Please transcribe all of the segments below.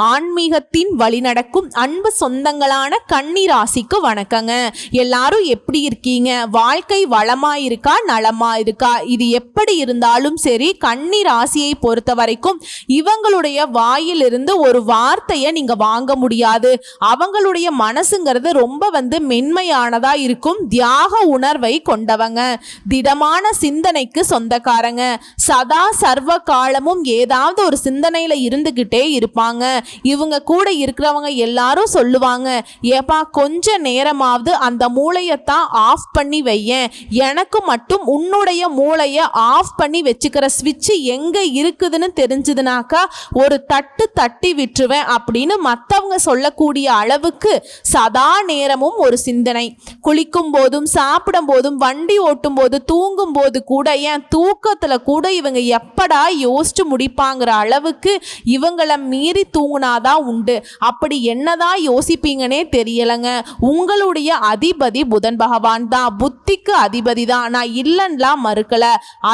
ஆன்மீகத்தின் வழிநடக்கும் அன்பு சொந்தங்களான கன்னி ராசிக்கு வணக்கங்க. எல்லாரும் எப்படி இருக்கீங்க? வாழ்க்கை வளமா இருக்கா நலமா இருக்கா இது எப்படி இருந்தாலும் சரி கன்னி ராசியை பொறுத்த வரைக்கும் இவங்களுடைய வாயிலிருந்து ஒரு வார்த்தையை நீங்க வாங்க முடியாது. அவங்களுடைய மனசுங்கிறது ரொம்ப வந்து மென்மையானதா இருக்கும். தியாக உணர்வை கொண்டவங்க. திடமான சிந்தனைக்கு சொந்தக்காரங்க. சதா சர்வ காலமும் ஏதாவது ஒரு சிந்தனையில இருந்துகிட்டே இருப்பாங்க. இவங்க கூட இருக்கிறவங்க எல்லாரும் சொல்லுவாங்க ஏப்பா கொஞ்ச நேரமாவது அந்த மூளையத்தான் ஆஃப் பண்ணி வையேன். எனக்கு மட்டும் உன்னுடைய மூளையை ஆஃப் பண்ணி வச்சுக்கிற சுவிட்ச் எங்க இருக்குதுன்னு தெரிஞ்சதுனாக்கா ஒரு தட்டு தட்டி விட்டுருவேன் அப்படின்னு மற்றவங்க சொல்லக்கூடிய அளவுக்கு சதா நேரமும் ஒரு சிந்தனை. குளிக்கும் போதும் சாப்பிடும் போதும் வண்டி ஓட்டும் போது தூங்கும் போது கூட ஏன் தூக்கத்துல கூட இவங்க எப்படா யோசிச்சு முடிப்பாங்கிற அளவுக்கு இவங்களை மீறி தூங்கினாதான் உண்டு. அப்படி என்னதான் யோசிப்பீங்கன்னே தெரியலங்க. உங்களுடைய அதிபதி புதன் பகவான் தான். புத்திக்கு அதிபதி தான். நான் இல்லைன்னுலாம் மறுக்கல.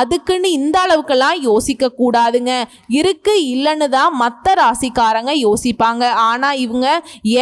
அதுக்குன்னு இந்த அளவுக்கெல்லாம் யோசிக்க கூடாதுங்க. இருக்கு இல்லைன்னு தான் மற்ற ராசிக்காரங்க யோசிப்பாங்க. ஆனா இவங்க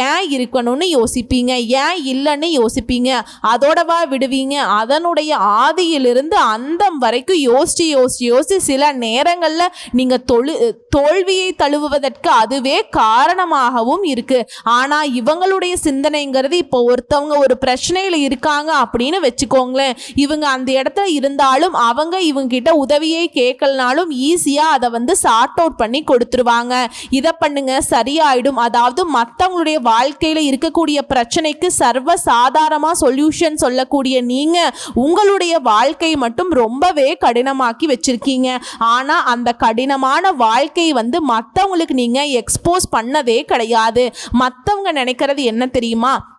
ஏன் இருக்கணும்னு யோசிப்பீங்க? ஏன் இல்லைன்னு யோசிப்பீங்க? அதோடவா விடுவீங்க? அதனுடைய ஆதியிலிருந்து அந்தம் வரைக்கும் யோசிச்சு யோசிச்சு யோசிச்சு சில நேரங்களில் நீங்கள் தொழு தோல்வியை தழுவுவதற்கு அதுவே காரணமாகவும் இருக்கு. ஆனா இவங்களுடைய சிந்தனைங்கிறது இப்போ ஒருத்தவங்க ஒரு பிரச்சனையில இருக்காங்க அப்படின்னு வச்சுக்கோங்களேன். இவங்க அந்த இடத்துல இருந்தாலும் அவங்க இவங்க கிட்ட உதவியே கேட்கலனாலும் ஈஸியா அதை வந்து சார்ட் அவுட் பண்ணி கொடுத்துருவாங்க. இதை பண்ணுங்க சரியாயிடும். அதாவது மற்றவங்களுடைய வாழ்க்கையில இருக்கக்கூடிய பிரச்சனைக்கு சர்வ சாதாரணமா சொல்யூஷன் சொல்லக்கூடிய நீங்க உங்களுடைய வாழ்க்கை மட்டும் ரொம்பவே கடினமாக்கி வச்சிருக்கீங்க. ஆனா அந்த கடினமான வாழ்க்கை வந்து மற்றவங்களுக்கு நீங்க எக்ஸ்போஸ் பண்ணதே கிடையாது. மற்றவங்க நினைக்கிறது என்ன தெரியுமா?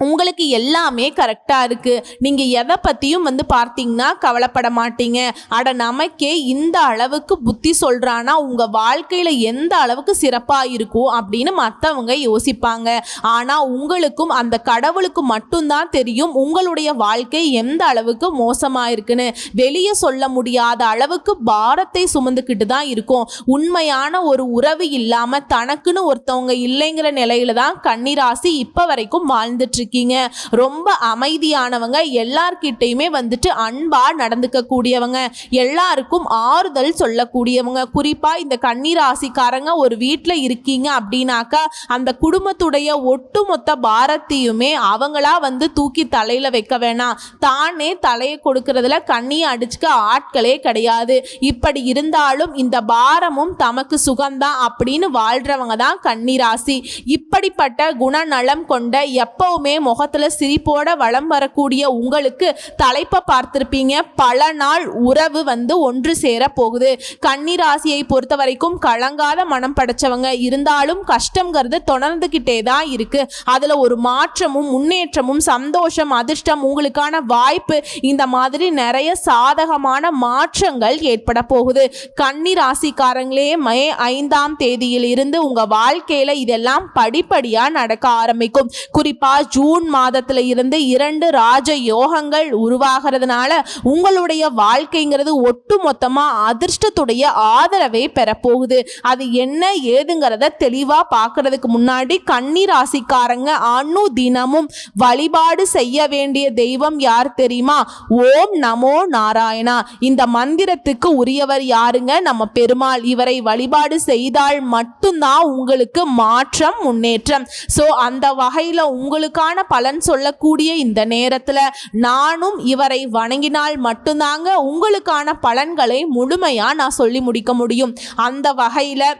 உங்களுக்கு எல்லாமே கரெக்டாக இருக்குது நீங்கள் எதை பற்றியும் வந்து பார்த்தீங்கன்னா கவலைப்பட மாட்டீங்க. அட நமக்கே இந்த அளவுக்கு புத்தி சொல்கிறானா உங்கள் வாழ்க்கையில் எந்த அளவுக்கு சிறப்பாக இருக்கும் அப்படின்னு மற்றவங்க யோசிப்பாங்க. ஆனால் உங்களுக்கும் அந்த கடவுளுக்கு மட்டும்தான் தெரியும் உங்களுடைய வாழ்க்கை எந்த அளவுக்கு மோசமாக இருக்குன்னு. வெளியே சொல்ல முடியாத அளவுக்கு பாரத்தை சுமந்துக்கிட்டு தான் இருக்கும். உண்மையான ஒரு உறவு இல்லாமல் தனக்குன்னு ஒருத்தவங்க இல்லைங்கிற நிலையில தான் கன்னிராசி இப்போ வரைக்கும் வாழ்ந்துட்டு இருக்கீங்க ரொம்ப அமைதியானவங்க எல்லார்கிட்டையுமே வந்துட்டு அன்பா நடந்துக்க கூடியவங்க எல்லாருக்கும் ஆறுதல் சொல்லக்கூடியவங்க. குறிப்பா இந்த கன்னிராசிக்காரங்க ஒரு வீட்டில் இருக்கீங்க அப்படின்னாக்கா அந்த குடும்பத்துடைய ஒட்டுமொத்த பாரத்தையுமே அவங்களா வந்து தூக்கி தலையில வைக்க வேணாம். தானே தலையை கொடுக்கறதுல கண்ணியை அடிச்சுக்க ஆட்களே கிடையாது. இப்படி இருந்தாலும் இந்த பாரமும் தமக்கு சுகம்தான் அப்படின்னு வாழ்றவங்க தான் கன்னிராசி. இப்படிப்பட்ட குணநலம் கொண்ட எப்பவுமே முகத்துல சிரிப்போட வளம் வரக்கூடிய உங்களுக்கு தலைப்பை பார்த்திருப்பீங்க. பல நாள் உறவு வந்து ஒன்று சேர போகுது கன்னிராசியை பொறுத்த வரைக்கும் கலங்காத மனம் படைச்சவங்க. இருந்தாலும் கஷ்டங்கிறது தொடர்ந்துகிட்டே தான் இருக்கு. அதுல ஒரு மாற்றமும் முன்னேற்றமும் சந்தோஷம் அதிர்ஷ்டம் உங்களுக்கான வாய்ப்பு. இந்த மாதிரி நிறைய சாதகமான மாற்றங்கள் ஏற்பட போகுது. கன்னி ராசிக்காரங்களே மே ஐந்தாம் தேதியில் இருந்து உங்க வாழ்க்கையில இதெல்லாம் படிப்படியா நடக்க ஆரம்பிக்கும். குறிப்பா ஜூன் ஜூன் மாதத்துல இருந்து இரண்டு ராஜ யோகங்கள் உருவாகிறதுனால உங்களுடைய வாழ்க்கைங்கிறது ஒட்டு மொத்தமா அதிர்ஷ்டத்துடைய ஆதரவை பெறப்போகுது. அது என்ன ஏதுங்கிறத தெளிவா பார்க்கறதுக்கு முன்னாடி கன்னி ராசிக்காரங்க அணு தினமும் வழிபாடு செய்ய வேண்டிய தெய்வம் யார் தெரியுமா? ஓம் நமோ நாராயணா. இந்த மந்திரத்துக்கு உரியவர் யாருங்க? நம்ம பெருமாள். இவரை வழிபாடு செய்தால் மட்டும்தான் உங்களுக்கு மாற்றம் முன்னேற்றம். ஸோ அந்த வகையில் உங்களுக்கான பலன் சொல்லக்கூடிய இந்த நேரத்தில் நானும் இவரை வணங்கினால் மட்டும்தாங்க உங்களுக்கான பலன்களை முழுமையாக நான் சொல்லி முடிக்க முடியும். அந்த வகையில்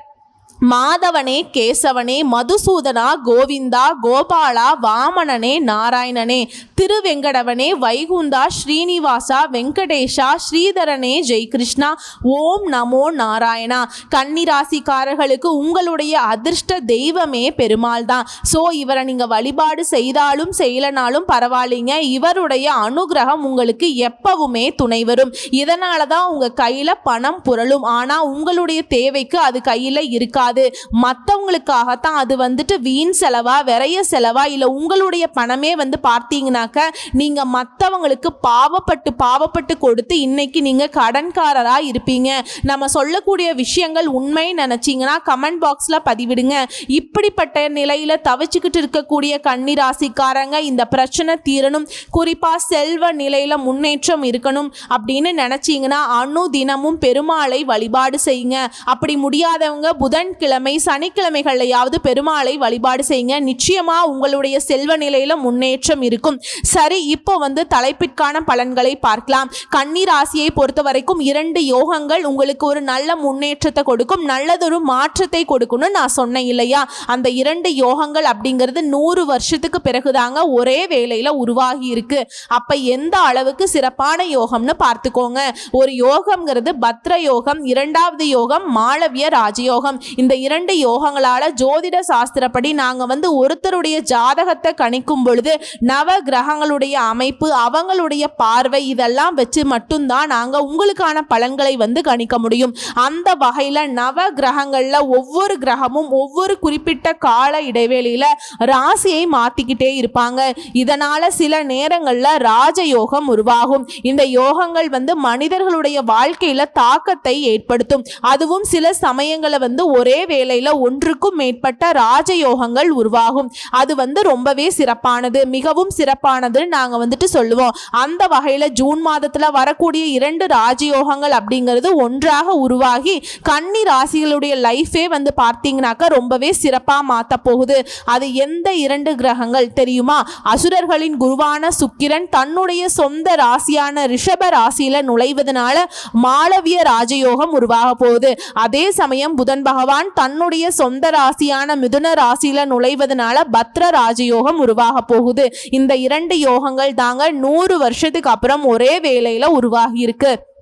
மாதவனே கேசவனே மதுசூதனா கோவிந்தா கோபாலா வாமணனே நாராயணனே திருவெங்கடவனே வைகுந்தா ஸ்ரீனிவாசா வெங்கடேஷா ஸ்ரீதரனே ஜெய்கிருஷ்ணா ஓம் நமோ நாராயணா. கன்னிராசிக்காரர்களுக்கு உங்களுடைய அதிர்ஷ்ட தெய்வமே பெருமாள் தான் ஸோ இவரை நீங்கள் வழிபாடு செய்தாலும் செய்யலனாலும் பரவாயில்லைங்க. இவருடைய அனுகிரகம் உங்களுக்கு எப்பவுமே துணை வரும். இதனால தான் உங்கள் கையில் பணம் புரளும். ஆனால் உங்களுடைய தேவைக்கு அது கையில் இருக்காது. இருக்காது மற்றவங்களுக்காகத்தான் அது வந்துட்டு வீண் செலவா விரைய செலவா இல்லை உங்களுடைய பணமே வந்து பார்த்தீங்கன்னாக்க நீங்கள் மற்றவங்களுக்கு பாவப்பட்டு பாவப்பட்டு கொடுத்து இன்னைக்கு நீங்கள் கடன்காரராக இருப்பீங்க. நம்ம சொல்லக்கூடிய விஷயங்கள் உண்மை நினச்சிங்கன்னா கமெண்ட் பாக்ஸில் பதிவிடுங்க. இப்படிப்பட்ட நிலையில் தவிச்சுக்கிட்டு இருக்கக்கூடிய கன்னிராசிக்காரங்க இந்த பிரச்சனை தீரணும். குறிப்பாக செல்வ நிலையில் முன்னேற்றம் இருக்கணும் அப்படின்னு நினச்சிங்கன்னா அணு தினமும் பெருமாளை வழிபாடு செய்யுங்க. அப்படி முடியாதவங்க புதன் புதன்கிழமை சனிக்கிழமைகள்லையாவது பெருமாளை வழிபாடு செய்யுங்க. நிச்சயமா உங்களுடைய செல்வ நிலையில முன்னேற்றம் இருக்கும். சரி இப்போ வந்து தலைப்பிற்கான பலன்களை பார்க்கலாம். கன்னி ராசியை பொறுத்த வரைக்கும் இரண்டு யோகங்கள் உங்களுக்கு ஒரு நல்ல முன்னேற்றத்தை கொடுக்கும். நல்லதொரு மாற்றத்தை கொடுக்கும்னு நான் சொன்னேன் இல்லையா? அந்த இரண்டு யோகங்கள் அப்படிங்கிறது நூறு வருஷத்துக்கு பிறகுதாங்க ஒரே வேலையில் உருவாகி இருக்கு. அப்ப எந்த அளவுக்கு சிறப்பான யோகம்னு பார்த்துக்கோங்க. ஒரு யோகம்ங்கிறது பத்ர யோகம் இரண்டாவது யோகம் மாளவிய ராஜயோகம். இந்த இரண்டு யோகங்களால ஜோதிட சாஸ்திரப்படி நாங்க வந்து ஒருத்தருடைய ஜாதகத்தை கணிக்கும் பொழுது நவ கிரகங்களுடைய அமைப்பு அவங்களுடைய பார்வை இதெல்லாம் வச்சு மட்டும்தான் நாங்க உங்களுக்கான பலன்களை வந்து கணிக்க முடியும். அந்த வகையில நவ கிரகங்கள்ல ஒவ்வொரு கிரகமும் ஒவ்வொரு குறிப்பிட்ட கால இடைவெளியில ராசியை மாத்திக்கிட்டே இருப்பாங்க. இதனால சில நேரங்கள்ல ராஜயோகம் உருவாகும். இந்த யோகங்கள் வந்து மனிதர்களுடைய வாழ்க்கையில தாக்கத்தை ஏற்படுத்தும். அதுவும் சில சமயங்களை வந்து ஒரே வேளையில ஒன்றுக்கும் மேற்பட்ட ராஜயோகங்கள் உருவாகும். அது வந்து ரொம்பவே சிறப்பானது. மிகவும் சிறப்பானது நாங்க வந்துட்டு சொல்லுவோம். அந்த வகையில ஜூன் மாதத்துல வரக்கூடிய இரண்டு ராஜயோகங்கள் அப்படிங்கிறது ஒன்றாக உருவாகி கன்னி ராசிகளுடைய லைஃபே வந்து பார்த்தீங்கன்னாக்கா ரொம்பவே சிறப்பா மாத்த போகுது. அது எந்த இரண்டு கிரகங்கள் தெரியுமா? அசுரர்களின் குருவான சுக்கிரன் தன்னுடைய சொந்த ராசியான ரிஷப ராசியில நுழைவதனால மாளவிய ராஜயோகம் உருவாக போகுது. அதே சமயம் புதன் பகவான் தன்னுடைய சொந்த ராசியான மிதுன ராசியில நுழைவதனால பத்ர ராஜயோகம் உருவாக போகுது. இந்த இரண்டு யோகங்கள் தாங்க நூறு வருஷத்துக்கு அப்புறம் ஒரே வேலையில உருவாகி இருக்கு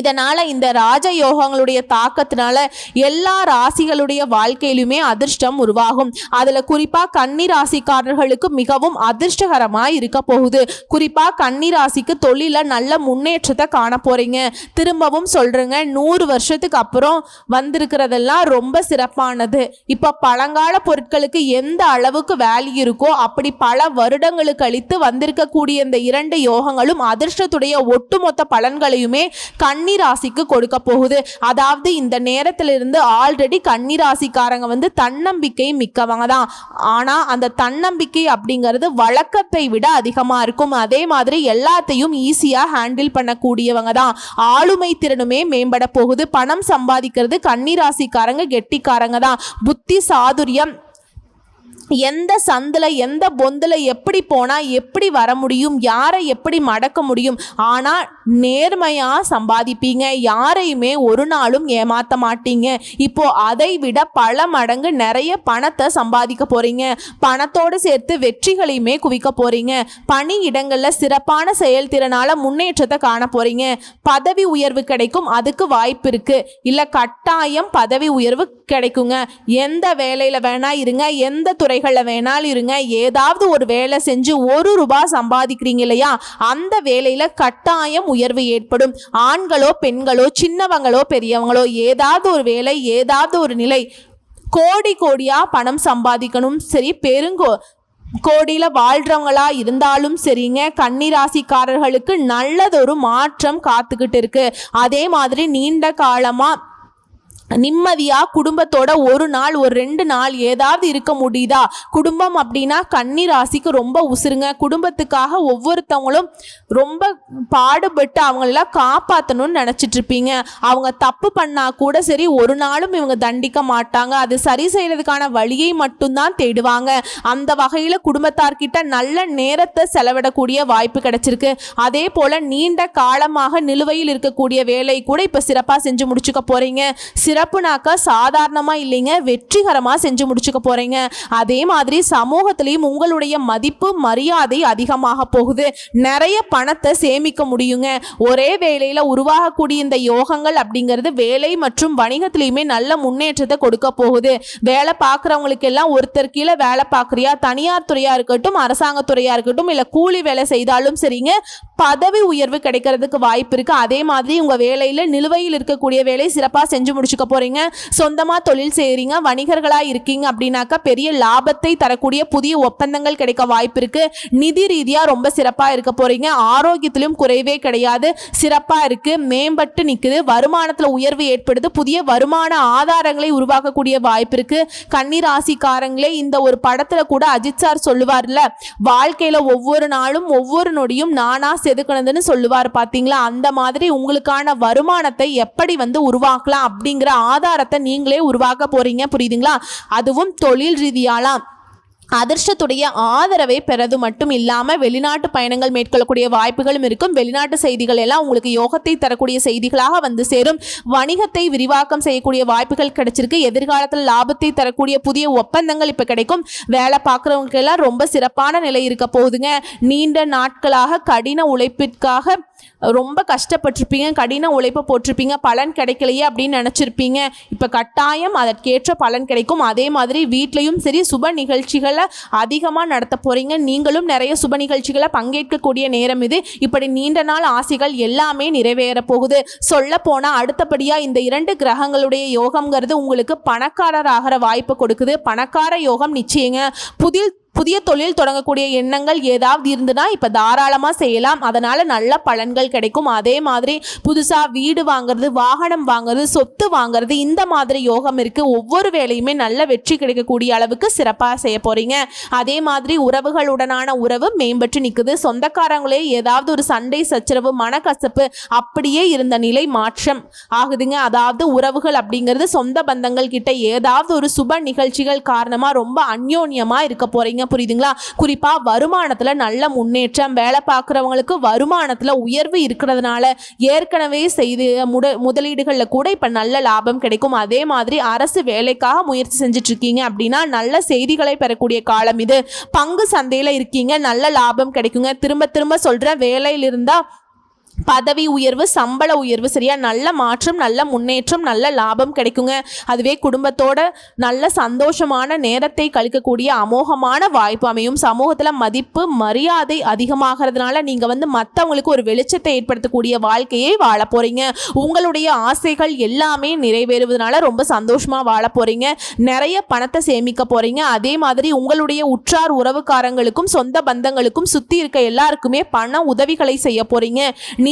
இதனால் இந்த ராஜயோகங்களுடைய தாக்கத்தினால எல்லா ராசிகளுடைய வாழ்க்கையிலுமே அதிர்ஷ்டம் உருவாகும். அதில் குறிப்பாக கன்னி ராசிக்காரர்களுக்கு மிகவும் அதிர்ஷ்டகரமாக இருக்க போகுது. குறிப்பாக கன்னி ராசிக்கு தொழிலில் நல்ல முன்னேற்றத்தை காண போகிறீங்க திரும்பவும் சொல்கிறேங்க நூறு வருஷத்துக்கு அப்புறம் வந்திருக்கிறதெல்லாம் ரொம்ப சிறப்பானது. இப்போ பழங்கால பொருட்களுக்கு எந்த அளவுக்கு வேல்யூ இருக்கோ அப்படி பல வருடங்களுக்கு கழித்து வந்திருக்கக்கூடிய இந்த இரண்டு யோகங்களும் அதிர்ஷ்டத்துடைய ஒட்டுமொத்த பலன்களையுமே கண் கன்னி ராசிக்கு கொடுக்க போகுது. அதாவது இந்த நேரத்திலிருந்து ஆல்ரெடி கன்னி ராசிக்காரங்க வந்து தன்னம்பிக்கை மிக்கவங்க தான். ஆனால் அந்த தன்னம்பிக்கை அப்படிங்கிறது வழக்கத்தை விட அதிகமாக இருக்கும். அதே மாதிரி எல்லாத்தையும் ஈஸியாக ஹேண்டில் பண்ணக்கூடியவங்க தான். ஆளுமை திறனுமே மேம்பட போகுது. பணம் சம்பாதிக்கிறது கன்னி ராசிக்காரங்க கெட்டிக்காரங்க தான். புத்தி சாதுரியம் எந்த சந்தில் எந்த பொந்தில் எப்படி போனால் எப்படி வர முடியும் யாரை எப்படி மடக்க முடியும். ஆனால் நேர்மையாக சம்பாதிப்பீங்க. யாரையுமே ஒரு நாளும் ஏமாற்ற மாட்டீங்க. இப்போ அதை விட பல மடங்கு நிறைய பணத்தை சம்பாதிக்க போகிறீங்க பணத்தோடு சேர்த்து வெற்றிகளையுமே குவிக்க போகிறீங்க பணி இடங்களில் சிறப்பான செயல்திறனால முன்னேற்றத்தை காண போறீங்க. பதவி உயர்வு கிடைக்கும் அதுக்கு வாய்ப்பு இருக்குது இல்லை கட்டாயம் பதவி உயர்வு கிடைக்குங்க. எந்த வேலையில் வேணா இருங்க எந்த துறைகளில் வேணாலும் இருங்க. ஏதாவது ஒரு வேலை செஞ்சு ஒரு ரூபாய் சம்பாதிக்கிறீங்க இல்லையா? அந்த வேலையில் கட்டாயம் உயர்வு ஏற்படும். ஆண்களோ பெண்களோ சின்னவங்களோ பெரியவங்களோ ஏதாவது ஒரு வேலை ஏதாவது ஒரு நிலை கோடி கோடியாக பணம் சம்பாதிக்கணும். சரி பெருங்கோ கோடியில் வாழ்கிறவங்களா இருந்தாலும் சரிங்க. கன்னிராசிக்காரர்களுக்கு நல்லதொரு மாற்றம் காத்துக்கிட்டு இருக்கு. அதே மாதிரி நீண்ட காலமாக நிம்மதியாக குடும்பத்தோட ஒரு நாள் ஒரு ரெண்டு நாள் ஏதாவது இருக்க முடியுதா? குடும்பம் அப்படின்னா கன்னி ராசிக்கு ரொம்ப உசுருங்க. குடும்பத்துக்காக ஒவ்வொருத்தவங்களும் ரொம்ப பாடுபட்டு அவங்களெல்லாம் காப்பாற்றணும்னு நினச்சிட்டு இருப்பீங்க அவங்க தப்பு பண்ணா கூட சரி ஒரு நாளும் இவங்க தண்டிக்க மாட்டாங்க. அது சரி செய்யறதுக்கான வழியை மட்டும்தான் தேடுவாங்க. அந்த வகையில் குடும்பத்தார்கிட்ட நல்ல நேரத்தை செலவிடக்கூடிய வாய்ப்பு கிடைச்சிருக்கு. அதே போல் நீண்ட காலமாக நிலுவையில் இருக்கக்கூடிய வேலை கூட இப்போ சிறப்பாக செஞ்சு முடிச்சுக்க போகிறீங்க சிறப்புனாக்கா சாதாரணமாக இல்லைங்க. வெற்றிகரமாக செஞ்சு முடிச்சுக்க போகிறீங்க அதே மாதிரி சமூகத்திலையும் உங்களுடைய மதிப்பு மரியாதை அதிகமாக போகுது. நிறைய பணத்தை சேமிக்க முடியுங்க. ஒரே வேலையில் உருவாகக்கூடிய இந்த யோகங்கள் அப்படிங்கிறது வேலை மற்றும் வணிகத்திலையுமே நல்ல முன்னேற்றத்தை கொடுக்க போகுது. வேலை பார்க்குறவங்களுக்கு எல்லாம் ஒருத்தர் கீழே வேலை பார்க்குறியா? தனியார் துறையாக இருக்கட்டும் அரசாங்கத்துறையாக இருக்கட்டும் இல்லை கூலி வேலை செய்தாலும் சரிங்க. பதவி உயர்வு கிடைக்கிறதுக்கு வாய்ப்பு இருக்கு. அதே மாதிரி உங்க வேலையில நிலுவையில் இருக்கக்கூடிய வேலை சிறப்பாக செஞ்சு முடிச்சுக்க போறீங்க. சொந்தமா தொழில் செய்யறீங்க வணிகர்களா இருக்கீங்க அப்படின்னாக்கா பெரிய லாபத்தை தரக்கூடிய புதிய ஒப்பந்தங்கள் கிடைக்க வாய்ப்பு இருக்கு. நிதி ரீதியா ரொம்ப சிறப்பா இருக்க போறீங்க. ஆரோக்கியத்திலும் குறைவே கிடையாது. சிறப்பா இருக்கு. மேம்பட்டு நிக்குது. வருமானத்துல உயர்வு ஏற்படுது. புதிய வருமான ஆதாரங்களை உருவாக்கக்கூடிய வாய்ப்பு இருக்கு. கன்னிராசிக்காரங்களே இந்த ஒரு படத்துல கூட அஜித் சார் சொல்லுவார்ல வாழ்க்கையில ஒவ்வொரு நாளும் ஒவ்வொரு நொடியும் நானா செதுக்கணுதுன்னு சொல்லுவார். பாத்தீங்களா? அந்த மாதிரி உங்களுக்கான வருமானத்தை எப்படி வந்து உருவாக்கலாம் அப்படிங்கிற ஆதாரத்தை நீங்களே உருவாக்க போறீங்க. புரியுதுங்களா? அதுவும் தொழில் ரீதியாலாம். அதிர்ஷ்டத்துடைய ஆதரவை பெறது மட்டும் இல்லாமல் வெளிநாட்டு பயணங்கள் மேற்கொள்ளக்கூடிய வாய்ப்புகளும் இருக்கும். வெளிநாட்டு செய்திகள் எல்லாம் உங்களுக்கு யோகத்தை தரக்கூடிய செய்திகளாக வந்து சேரும். வணிகத்தை விரிவாக்கம் செய்யக்கூடிய வாய்ப்புகள் கிடைச்சிருக்கு. எதிர்காலத்தில் லாபத்தை தரக்கூடிய புதிய ஒப்பந்தங்கள் இப்போ கிடைக்கும். வேலை பார்க்குறவங்களுக்கு எல்லாம் ரொம்ப சிறப்பான நிலை இருக்க போகுதுங்க. நீண்ட நாட்களாக கடின உழைப்பிற்காக ரொம்ப கஷ்டப்பட்டிருப்பீங்க கடின உழைப்பு போட்டிருப்பீங்க பலன் கிடைக்கலையே அப்படின்னு நினச்சிருப்பீங்க. இப்போ கட்டாயம் அதற்கேற்ற பலன் கிடைக்கும். அதே மாதிரி வீட்லேயும் சரி சுப நிகழ்ச்சிகளை அதிகமாக நடத்த போகிறீங்க நீங்களும் நிறைய சுப நிகழ்ச்சிகளை பங்கேற்கக்கூடிய நேரம் இது. இப்படி நீண்ட நாள் ஆசைகள் எல்லாமே நிறைவேற போகுது. சொல்ல போனால் அடுத்தபடியாக இந்த இரண்டு கிரகங்களுடைய யோகம்ங்கிறது உங்களுக்கு பணக்காரர் ஆகிற வாய்ப்பு கொடுக்குது. பணக்கார யோகம் நிச்சயங்க. புதில் புதிய தொழில் தொடங்கக்கூடிய எண்ணங்கள் ஏதாவது இருந்துன்னா இப்போ தாராளமாக செய்யலாம். அதனால் நல்ல பலன்கள் கிடைக்கும். அதே மாதிரி புதுசாக வீடு வாங்குறது வாகனம் வாங்குறது சொத்து வாங்குறது இந்த மாதிரி யோகம் இருக்குது ஒவ்வொரு வேலையுமே நல்ல வெற்றி கிடைக்கக்கூடிய அளவுக்கு சிறப்பாக செய்ய போகிறீங்க அதே மாதிரி உறவுகளுடனான உறவு மேம்பட்டு நிற்குது சொந்தக்காரங்களே ஏதாவது ஒரு சண்டை சச்சரவு மனக்கசப்பு அப்படியே இருந்த நிலை மாற்றம் ஆகுதுங்க. அதாவது உறவுகள் அப்படிங்கிறது சொந்த பந்தங்கள் கிட்ட ஏதாவது ஒரு சுப நிகழ்ச்சிகள் காரணமாக ரொம்ப அந்யோன்யமாக இருக்க போகிறீங்க புரியுதுங்களா? குறிப்பாக வருமானத்தில் நல்ல முன்னேற்றம் வேலை பார்க்குறவங்களுக்கு வருமானத்தில் உயர்வு இருக்கிறதுனால ஏற்கனவே செய்து முட முதலீடுகளில் கூட இப்போ நல்ல லாபம் கிடைக்கும். அதே மாதிரி அரசு வேலைக்காக முயற்சி செஞ்சுட்டு இருக்கீங்க அப்படின்னா நல்ல செய்திகளை பெறக்கூடிய காலம் இது. பங்கு சந்தையில் இருக்கீங்க நல்ல லாபம் கிடைக்குங்க. திரும்ப திரும்ப சொல்கிறேன் வேலையில் இருந்தால் பதவி உயர்வு சம்பள உயர்வு சரியா? நல்ல மாற்றம் நல்ல முன்னேற்றம் நல்ல லாபம் கிடைக்குங்க. அதுவே குடும்பத்தோட நல்ல சந்தோஷமான நேரத்தை கழிக்கக்கூடிய அமோகமான வாய்ப்பு அமையும். சமூகத்தில் மதிப்பு மரியாதை அதிகமாகிறதுனால நீங்கள் வந்து மற்றவங்களுக்கு ஒரு வெளிச்சத்தை ஏற்படுத்தக்கூடிய வாழ்க்கையை வாழ போகிறீங்க உங்களுடைய ஆசைகள் எல்லாமே நிறைவேறுவதனால ரொம்ப சந்தோஷமாக வாழ போகிறீங்க நிறைய பணத்தை சேமிக்க போகிறீங்க அதே மாதிரி உங்களுடைய உற்றார் உறவுக்காரங்களுக்கும் சொந்த பந்தங்களுக்கும் சுற்றி இருக்க எல்லாருக்குமே பண உதவிகளை செய்ய போகிறீங்க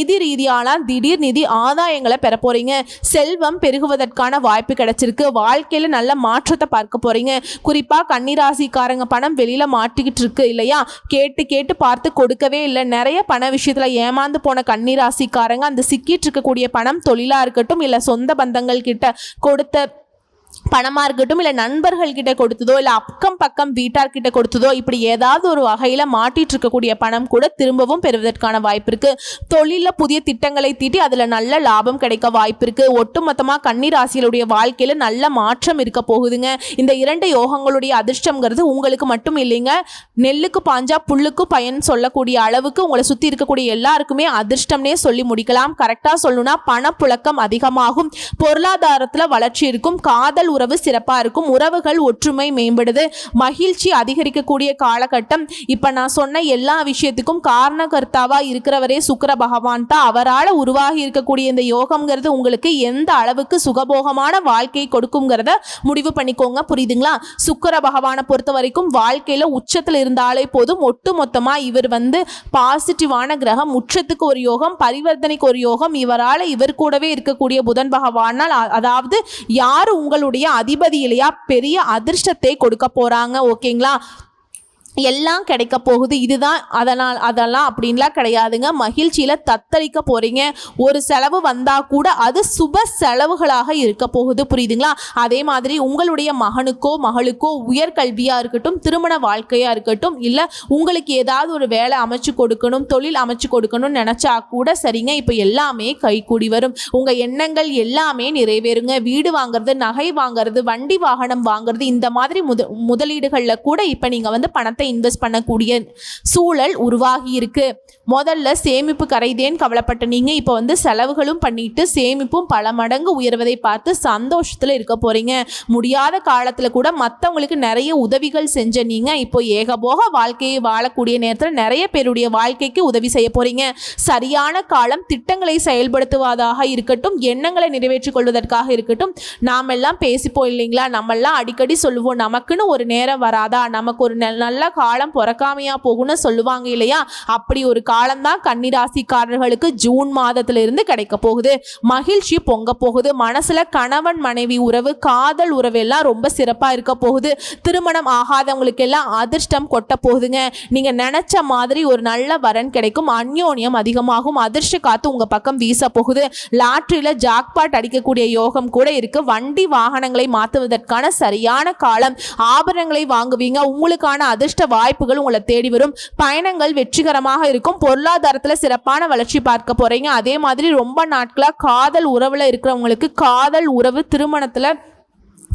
நிதி ரீதியான திடீர் நிதி ஆதாயங்களை பெற போறீங்க. செல்வம் பெருகுவதற்கான வாய்ப்பு கிடைச்சிருக்கு. வாழ்க்கையில நல்ல மாற்றத்தை பார்க்க போறீங்க. குறிப்பா கன்னிராசிக்காரங்க பணம் வெளியில மாட்டிக்கிட்டு இருக்கு இல்லையா? கேட்டு கேட்டு பார்த்து கொடுக்கவே இல்லை. நிறைய பண விஷயத்துல ஏமாந்து போன கன்னிராசிக்காரங்க அந்த சிக்கிட்டு இருக்கக்கூடிய பணம் தொழிலா இருக்கட்டும் இல்ல சொந்த பந்தங்கள் கிட்ட கொடுத்த பணமாக இருக்கட்டும் இல்லை நண்பர்கள்கிட்ட கொடுத்ததோ இல்லை அக்கம் பக்கம் வீட்டார்கிட்ட கொடுத்ததோ இப்படி ஏதாவது ஒரு வகையில் மாட்டிட்டு இருக்கக்கூடிய பணம் கூட திரும்பவும் பெறுவதற்கான வாய்ப்பு இருக்கு. தொழிலில் புதிய திட்டங்களை தீட்டி அதில் நல்ல லாபம் கிடைக்க வாய்ப்பு இருக்கு. ஒட்டுமொத்தமாக கன்னிராசிகளுடைய வாழ்க்கையில் நல்ல மாற்றம் இருக்க போகுதுங்க. இந்த இரண்டு யோகங்களுடைய அதிர்ஷ்டங்கிறது உங்களுக்கு மட்டும் இல்லைங்க. நெல்லுக்கு பாஞ்சா புல்லுக்கு பயன் சொல்லக்கூடிய அளவுக்கு உங்களை சுற்றி இருக்கக்கூடிய எல்லாருக்குமே அதிர்ஷ்டம்னே சொல்லி முடிக்கலாம். கரெக்டாக சொல்லணும்னா பணப்புழக்கம் அதிகமாகும். பொருளாதாரத்தில் வளர்ச்சி இருக்கும். காதல் உறவு சிறப்பாக இருக்கும். உறவுகள் ஒற்றுமை மேம்படுது. மகிழ்ச்சி அதிகரிக்கக்கூடிய காலகட்டம். இப்போ நான் சொன்ன எல்லா விஷயத்துக்கும் காரணகர்த்தாவாக இருக்கிறவரே சுக்கிர பகவான் தான். அவரால் உருவாகி இருக்கக்கூடிய இந்த யோகம்ங்கிறது உங்களுக்கு எந்த அளவுக்கு சுகபோகமான வாழ்க்கை கொடுக்குங்கிறத முடிவு பண்ணிக்கோங்க. புரியுதுங்களா? சுக்கிர பகவானை பொறுத்த வரைக்கும் வாழ்க்கையில் உச்சத்தில் இருந்தாலே போதும். ஒட்டு மொத்தமாக இவர் வந்து பாசிட்டிவான கிரகம் உச்சத்துக்கு ஒரு யோகம் பரிவர்த்தனைக்கு ஒரு யோகம். இவரால் இவர் கூடவே இருக்கக்கூடிய புதன் பகவானால் அதாவது யார் உங்களுடைய அதிபதியிலையா பெரிய அதிர்ஷ்டத்தை கொடுக்க போறாங்க ஓகேங்களா? எல்லாம் கிடைக்க போகுது. இதுதான் அதனால் அதெல்லாம் அப்படின்லாம் கிடையாதுங்க. மகிழ்ச்சியில் தத்தளிக்க போகிறீங்க ஒரு செலவு வந்தால் கூட அது சுப செலவுகளாக இருக்க போகுது. புரியுதுங்களா? அதே மாதிரி உங்களுடைய மகனுக்கோ மகளுக்கோ உயர்கல்வியாக இருக்கட்டும் திருமண வாழ்க்கையாக இருக்கட்டும் இல்லை உங்களுக்கு ஏதாவது ஒரு வேலை அமைச்சு கொடுக்கணும் தொழில் அமைச்சு கொடுக்கணும்னு நினச்சா கூட சரிங்க. இப்போ எல்லாமே கைகூடி வரும். உங்கள் எண்ணங்கள் எல்லாமே நிறைவேறுங்க. வீடு வாங்குறது நகை வாங்குறது வண்டி வாகனம் வாங்குறது இந்த மாதிரி முத முதலீடுகளில் கூட இப்போ நீங்கள் வந்து பணத்தை பணத்தை இன்வெஸ்ட் பண்ணக்கூடிய சூழல் உருவாகி இருக்கு. முதல்ல சேமிப்பு கரைதேன்னு கவலைப்பட்ட நீங்கள் இப்போ வந்து செலவுகளும் பண்ணிட்டு சேமிப்பும் பல மடங்கு உயர்வதை பார்த்து சந்தோஷத்தில் இருக்க போகிறீங்க முடியாத காலத்தில் கூட மற்றவங்களுக்கு நிறைய உதவிகள் செஞ்ச நீங்கள் இப்போ ஏகபோக வாழ்க்கையை வாழக்கூடிய நேரத்தில் நிறைய பேருடைய வாழ்க்கைக்கு உதவி செய்ய போகிறீங்க சரியான காலம் திட்டங்களை செயல்படுத்துவதாக இருக்கட்டும் எண்ணங்களை நிறைவேற்றிக் கொள்வதற்காக இருக்கட்டும். நாம் எல்லாம் பேசிப்போம் இல்லைங்களா? நம்மெல்லாம் அடிக்கடி சொல்லுவோம் நமக்குன்னு ஒரு நேரம் வராதா? நமக்கு ஒரு நல்- நல்ல காலம் பிறக்காமையா போகும்னு சொல்லுவாங்க இல்லையா? அப்படி ஒரு காலம்தான் கன்னிராசிக்காரர்களுக்கு ஜூன் மாதத்துல இருந்து கிடைக்க போகுது. மகிழ்ச்சி பொங்க போகுது. மனசுல கணவன் மனைவி உறவு காதல் உறவு எல்லாம் ரொம்ப சிறப்பா இருக்க போகுது. திருமணம் ஆகாதவங்களுக்கு எல்லாம் அதிர்ஷ்டம் கொட்ட போகுதுங்க. நீங்க நினைச்ச மாதிரி ஒரு நல்ல வரன் கிடைக்கும். அந்யோன்யம் அதிகமாகும். அதிர்ஷ்ட காத்து உங்க பக்கம் வீச போகுது. லாட்ரியில ஜாக்பாட் அடிக்கக்கூடிய யோகம் கூட இருக்கு. வண்டி வாகனங்களை மாற்றுவதற்கான சரியான காலம். ஆபரணங்களை வாங்குவீங்க. உங்களுக்கான அதிர்ஷ்ட வாய்ப்புகள் உங்களை தேடி வரும். பயணங்கள் வெற்றிகரமாக இருக்கும். பொருளாதாரத்தில் சிறப்பான வளர்ச்சி பார்க்க போகிறீங்க அதே மாதிரி ரொம்ப நாட்களாக காதல் உறவில் இருக்கிறவங்களுக்கு காதல் உறவு திருமணத்தில்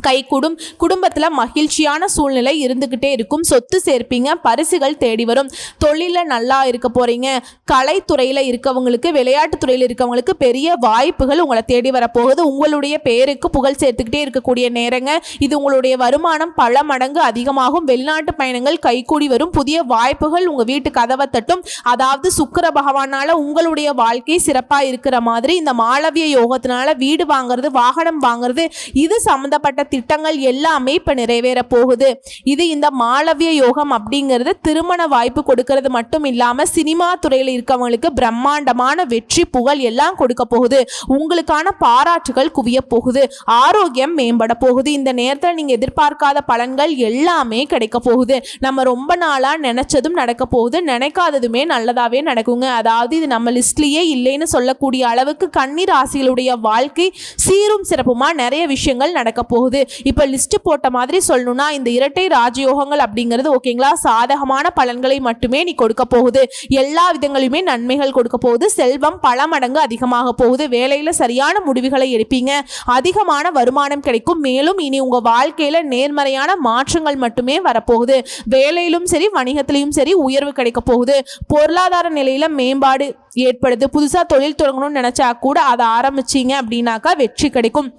கைகூடும். குடும்பத்தில் மகிழ்ச்சியான சூழ்நிலை இருந்துக்கிட்டே இருக்கும். சொத்து சேர்ப்பீங்க பரிசுகள் தேடி வரும். தொழிலில் நல்லா இருக்க போகிறீங்க கலைத்துறையில் இருக்கவங்களுக்கு விளையாட்டுத் துறையில் இருக்கவங்களுக்கு பெரிய வாய்ப்புகள் உங்களை தேடி வரப்போகுது. உங்களுடைய பேருக்கு புகழ் சேர்த்துக்கிட்டே இருக்கக்கூடிய நேரங்க. இது உங்களுடைய வருமானம் பல மடங்கு அதிகமாகும். வெளிநாட்டு பயணங்கள் கைகூடி வரும். புதிய வாய்ப்புகள் உங்கள் வீட்டு கதவை தட்டும். அதாவது சுக்கிர பகவானால் உங்களுடைய வாழ்க்கை சிறப்பாக இருக்கிற மாதிரி இந்த மாளவிய யோகத்தினால வீடு வாங்குறது வாகனம் வாங்குறது இது சம்மந்தப்பட்ட திட்டங்கள் எல்லாமே இப்போ நிறைவேற போகுது. இது இந்த மாளவிய யோகம் அப்படிங்கிறது திருமண வாய்ப்பு கொடுக்கறது மட்டும் இல்லாமல் சினிமா துறையில் இருக்கவங்களுக்கு பிரம்மாண்டமான வெற்றி புகழ் எல்லாம் கொடுக்க போகுது. உங்களுக்கான பாராட்டுகள் குவிய போகுது. ஆரோக்கியம் மேம்பட போகுது. இந்த நேரத்தில் நீங்கள் எதிர்பார்க்காத பலன்கள் எல்லாமே கிடைக்க போகுது. நம்ம ரொம்ப நாளாக நினைச்சதும் நடக்க போகுது. நினைக்காததுமே நல்லதாகவே நடக்குங்க. அதாவது இது நம்ம லிஸ்ட்லேயே இல்லைன்னு சொல்லக்கூடிய அளவுக்கு கன்னி ராசிகளுடைய வாழ்க்கை சீரும் சிறப்புமா நிறைய விஷயங்கள் நடக்க போகுது. இப்போ லிஸ்ட் போட்ட மாதிரி சொல்லணும்னா இந்த இரட்டை ராஜயோகங்கள் அப்படிங்கிறது ஓகேங்களா? சாதகமான பலன்களை மட்டுமே நீ கொடுக்க போகுது. எல்லா விதங்களிலுமே நன்மைகள் கொடுக்க போகுது. செல்வம் பல மடங்கு அதிகமாக போகுது. வேலையில் சரியான முடிவுகளை எடுப்பீங்க. அதிகமான வருமானம் கிடைக்கும். மேலும் இனி உங்கள் வாழ்க்கையில் நேர்மறையான மாற்றங்கள் மட்டுமே வரப்போகுது. வேலையிலும் சரி வணிகத்திலையும் சரி உயர்வு கிடைக்க போகுது. பொருளாதார நிலையில் மேம்பாடு ஏற்படுது. புதுசாக தொழில் தொடங்கணும்னு நினச்சா கூட அதை ஆரம்பிச்சீங்க அப்படின்னாக்கா வெற்றி கிடைக்கும்.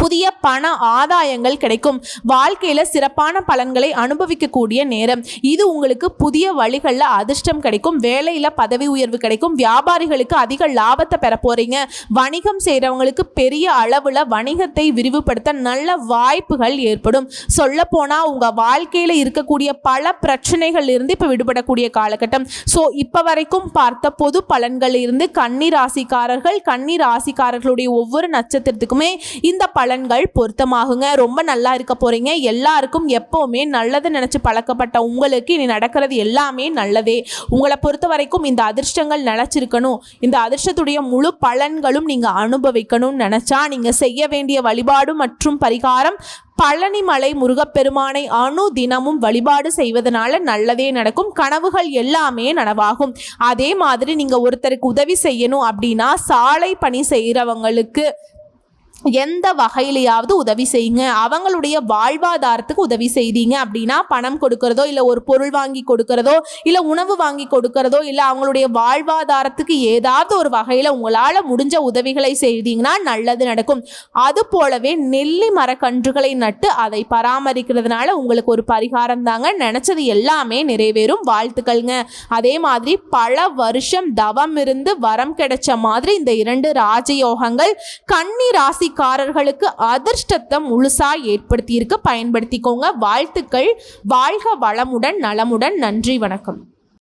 புதிய பண ஆதாயங்கள் கிடைக்கும். வாழ்க்கையில் சிறப்பான பலன்களை அனுபவிக்கக்கூடிய நேரம். இது உங்களுக்கு புதிய வழிகளில் அதிர்ஷ்டம் கிடைக்கும். வேலையில் பதவி உயர்வு கிடைக்கும். வியாபாரிகளுக்கு அதிக லாபத்தை பெற போகிறீங்க வணிகம் செய்கிறவங்களுக்கு பெரிய அளவில் வணிகத்தை விரிவுபடுத்த நல்ல வாய்ப்புகள் ஏற்படும். சொல்லப்போனால் உங்கள் வாழ்க்கையில் இருக்கக்கூடிய பல பிரச்சனைகள் இருந்து இப்போ விடுபடக்கூடிய காலகட்டம். ஸோ இப்போ வரைக்கும் பார்த்த பொது பலன்கள் இருந்து கன்னி ராசிக்காரர்கள் கன்னி ராசிக்காரர்களுடைய ஒவ்வொரு நட்சத்திரத்துக்குமே இந்த பலன்கள் பொருத்தமாகுங்க. ரொம்ப நல்லா இருக்க போறீங்க. எல்லாருக்கும் எப்பவுமே நல்லது நினைச்சு பழக்கப்பட்ட உங்களுக்கு இனி நடக்கிறது எல்லாமே நல்லதே. உங்களை பொறுத்த வரைக்கும் இந்த அதிர்ஷ்டங்கள் நினைச்சிருக்கணும் இந்த அதிர்ஷ்டத்துடைய முழு பலன்களும் நீங்க அனுபவிக்கணும்னு நினைச்சா நீங்க செய்ய வேண்டிய வழிபாடு மற்றும் பரிகாரம் பழனிமலை முருகப்பெருமானை அணு தினமும் வழிபாடு செய்வதனால நல்லதே நடக்கும். கனவுகள் எல்லாமே நனவாகும். அதே மாதிரி நீங்க ஒருத்தருக்கு உதவி செய்யணும் அப்படின்னா சாலை பணி செய்கிறவங்களுக்கு எந்த வகையிலையாவது உதவி செய்யுங்க. அவங்களுடைய வாழ்வாதாரத்துக்கு உதவி செய்தீங்க அப்படின்னா பணம் கொடுக்கறதோ இல்லை ஒரு பொருள் வாங்கி கொடுக்கறதோ இல்லை உணவு வாங்கி கொடுக்கறதோ இல்லை அவங்களுடைய வாழ்வாதாரத்துக்கு ஏதாவது ஒரு வகையில் உங்களால் முடிஞ்ச உதவிகளை செய்தீங்கன்னா நல்லது நடக்கும். அது போலவே நெல்லி மரக்கன்றுகளை நட்டு அதை பராமரிக்கிறதுனால உங்களுக்கு ஒரு பரிகாரம் தாங்க. நினச்சது எல்லாமே நிறைவேறும். வாழ்த்துக்கள்ங்க. அதே மாதிரி பல வருஷம் தவம் இருந்து வரம் கிடைச்ச மாதிரி இந்த இரண்டு ராஜயோகங்கள் கன்னி ராசிக்காரர்களுக்கு அதிர்ஷ்டத்தை முழுசா ஏற்படுத்தியிருக்கு. பயன்படுத்திக்கோங்க. வாழ்த்துக்கள். வாழ்க வளமுடன் நலமுடன். நன்றி வணக்கம்.